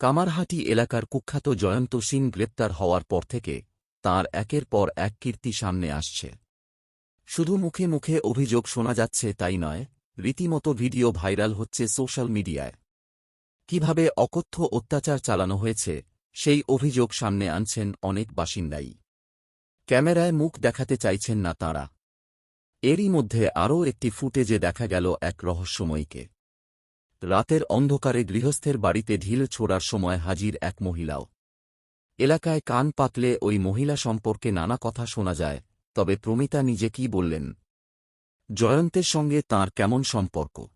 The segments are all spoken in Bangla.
কামারহাটি এলাকার কুখ্যাত জয়ন্ত সিং গ্রেপ্তার হওয়ার পর থেকে তার একের পর এক কীর্তি সামনে আসছে। শুধু মুখে মুখে অভিযোগ শোনা যাচ্ছে তাই নয়, রীতিমতো ভিডিও ভাইরাল হচ্ছে সোশ্যাল মিডিয়ায়। কীভাবে অকথ্য অত্যাচার চালানো হয়েছে, সেই অভিযোগ সামনে আনছেন অনেক বাসিন্দাই। ক্যামেরায় মুখ দেখাতে চাইছেন না তাঁরা। এরই মধ্যে আরও একটি ফুটেজে দেখা গেল এক রহস্যময়ীকে। রাতের অন্ধকারে গৃহস্থের বাড়িতে ঢিল ছোড়ার সময় হাজির এক মহিলাও। এলাকায় কান পাতলে ওই মহিলা সম্পর্কে নানা কথা শোনা যায়, তবে প্রমিতা নিজে কি বললেন? জয়ন্তের সঙ্গে তার কেমন সম্পর্ক?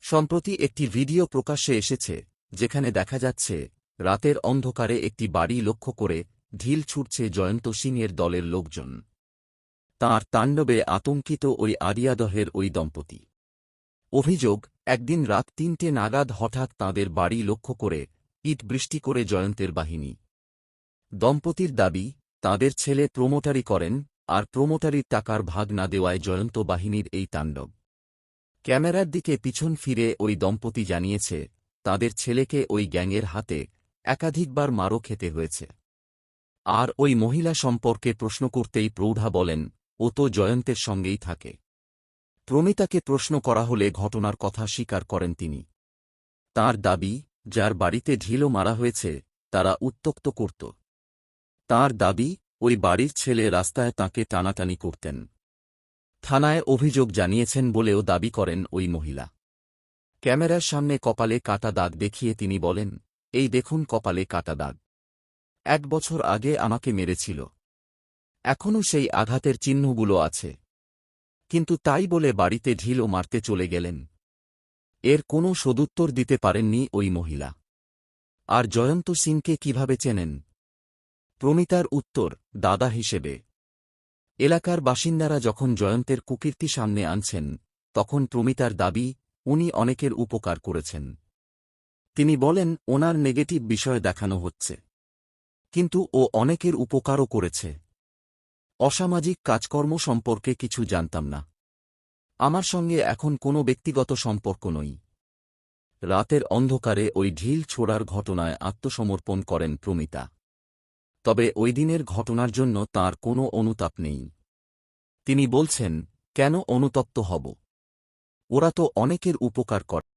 সম্প্রতি একটি ভিডিও প্রকাশ্যে এসেছে, যেখানে দেখা যাচ্ছে, রাতের অন্ধকারে একটি বাড়ি লক্ষ্য করে ঢিল ছুটছে জয়ন্ত সিংয়ের দলের লোকজন। তাঁর তাণ্ডবে আতঙ্কিত ওই আরিয়াদহের ওই দম্পতি। অভিযোগ, একদিন রাত তিনটে নাগাদ হঠাৎ তাঁদের বাড়ি লক্ষ্য করে ইট বৃষ্টি করে জয়ন্তের বাহিনী। দম্পতির দাবি, তাঁদের ছেলে প্রোমোটারি করেন, আর প্রোমোটারির টাকার ভাগ না দেওয়ায় জয়ন্ত বাহিনীর এই তাণ্ডব। ক্যামেরার দিকে পিছন ফিরে ওই দম্পতি জানিয়েছে, তাদের ছেলেকে ওই গ্যাংয়ের হাতে একাধিকবার মারও খেতে হয়েছে। আর ওই মহিলা সম্পর্কে প্রশ্ন করতেই প্রৌঢ়া বলেন, ও তো জয়ন্তের সঙ্গেই থাকে। প্রমিতাকে প্রশ্ন করা হলে ঘটনার কথা স্বীকার করেন তিনি। তার দাবি, যার বাড়িতে ঢিলও মারা হয়েছে, তারা উত্তক্ত করত। তার দাবি, ওই বাড়ির ছেলে রাস্তায় তাকে টানাটানি করতেন। থানায় অভিযোগ জানিয়েছেন বলেও দাবি করেন ওই মহিলা। ক্যামেরার সামনে কপালে কাটা দাগ দেখিয়ে তিনি বলেন, এই দেখুন কপালে কাটা দাগ। এক বছর আগে আমাকে মেরেছিল। এখনও সেই আঘাতের চিহ্নগুলো আছে। কিন্তু তাই বলে বাড়িতে ঢিলও মারতে চলে গেলেন। এর কোনো সদুত্তর দিতে পারেননি ওই মহিলা। আর জয়ন্ত সিংকে কীভাবে চেনেন? প্রমিতার উত্তর, দাদা হিসেবে। এলাকার বাসিন্দারা যখন জয়ন্তের কুকীর্তি সামনে আনছেন, তখন প্রমিতার দাবি, উনি অনেকের উপকার করেছেন। তিনি বলেন, ওনার নেগেটিভ বিষয় দেখানো হচ্ছে। কিন্তু ও অনেকের উপকারও করেছে। অসামাজিক কাজকর্ম সম্পর্কে কিছু জানতাম না। আমার সঙ্গে এখন কোনো ব্যক্তিগত সম্পর্ক নই। রাতের অন্ধকারে ওই ঢিল ছোড়ার ঘটনায় আত্মসমর্পণ করেন প্রমিতা। তবে ওই দিনের ঘটনার জন্য তার কোনো অনুতাপ নেই। তিনি বলছেন, কেন অনুতপ্ত হব? ওরা তো অনেকের উপকার করে